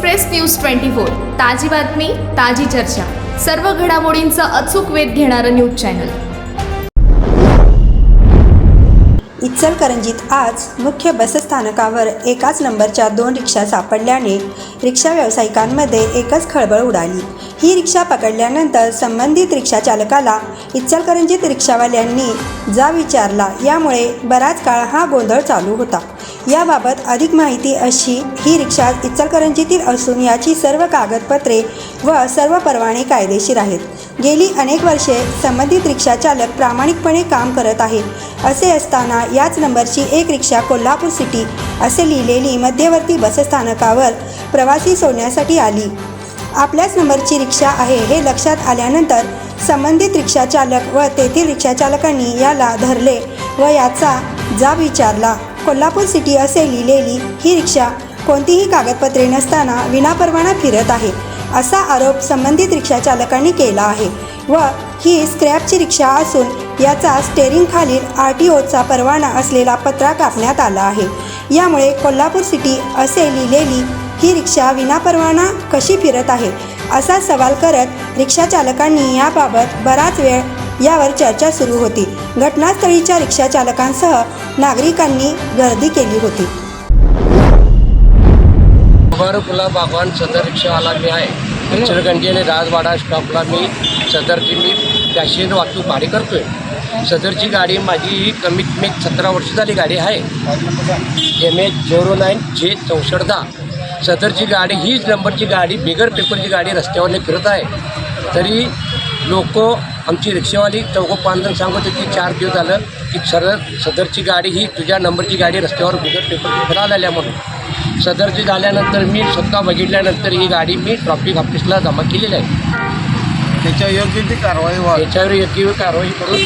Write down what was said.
Express news twenty four ताजी बातमी ताजी चर्चा. सर्व घडामोडींचा अचूक वेध घेणारं न्यूज चॅनल. इचलकरंजीत आज मुख्य बसस्थानकावर एकाच नंबरच्या दोन रिक्षा सापडल्याने रिक्षा व्यावसायिकांमध्ये एकच खळबळ उडाली. ही रिक्षा पकडल्यानंतर संबंधित रिक्षा चालकाला इचलकरंजीत रिक्षावाल्यांनी जा विचारला. यामुळे बराच काळ हा गोंधळ चालू होता. याबाबत अधिक माहिती अशी ही रिक्षा इचलकरंजीतील असून याची सर्व कागदपत्रे व सर्व परवाने कायदेशीर आहेत. गेली अनेक वर्षे संबंधित रिक्षा चालक प्रामाणिकपणे काम करत आहे असे असताना याच नंबरची एक रिक्षा कोल्हापूर सिटी असे लिहिलेली मध्यवर्ती बसस्थानकावर प्रवासी सोडण्यासाठी आली. आपल्याच नंबरची रिक्षा आहे हे लक्षात आल्यानंतर संबंधित रिक्षाचालक व तेथील रिक्षाचालकांनी याला धरले व याचा जाब विचारला. कोल्हापूर सिटी असे लिहिलेली ही रिक्षा कोणतीही कागदपत्रे नसताना विनापरवाना फिरत आहे. असा आरोप संबंधित रिक्षा चालकांनी केला आहे व ही स्क्रॅपची रिक्षा असून याचा स्टेरिंग खालील आर टी ओचा परवाना असलेला पत्रा कापण्यात आला आहे. यामुळे कोल्हापूर सिटी असे लिहिलेली ही रिक्षा विनापरवाना कशी फिरत आहे असा सवाल करत रिक्षा चालकांनी याबाबत बराच वेळ यावर चर्चा सुरू होती. घटनास्थळीच्या रिक्षा चालकांसह नागरिकांनी गर्दी केली होती. मुबारकुल्ला बागवान सदर रिक्षावाला मी आहे. इचलकरंजी आणि राजवाडा स्टॉपला मी सदरची मी पॅसेंजर वाहतूक भाडे करतोय. सदरची गाडी माझी कमीत कमी सतरा वर्ष झाली गाडी आहे. एम एच झिरो नाईन जे चौसष्ट दहा. सदरची गाडी हीच नंबरची गाडी बिगर पेपरची गाडी रस्त्यावरने फिरत आहे. तरी लोक आमची रिक्षावाली चौघं पाच सांगत होती चार दिवस झालं की सरळ सदरची गाडी ही तुझ्या नंबरची गाडी रस्त्यावर बिगर पेपरची फिरायला आल्या म्हणून. सदरची झाल्यानंतर मी स्वतः बघितल्यानंतर ही गाडी मी ट्रॉफिक ऑफिसला जमा केलेली आहे. त्याच्या योग्य ती कारवाई व्हावी. त्याच्यावर योग्य कारवाई करून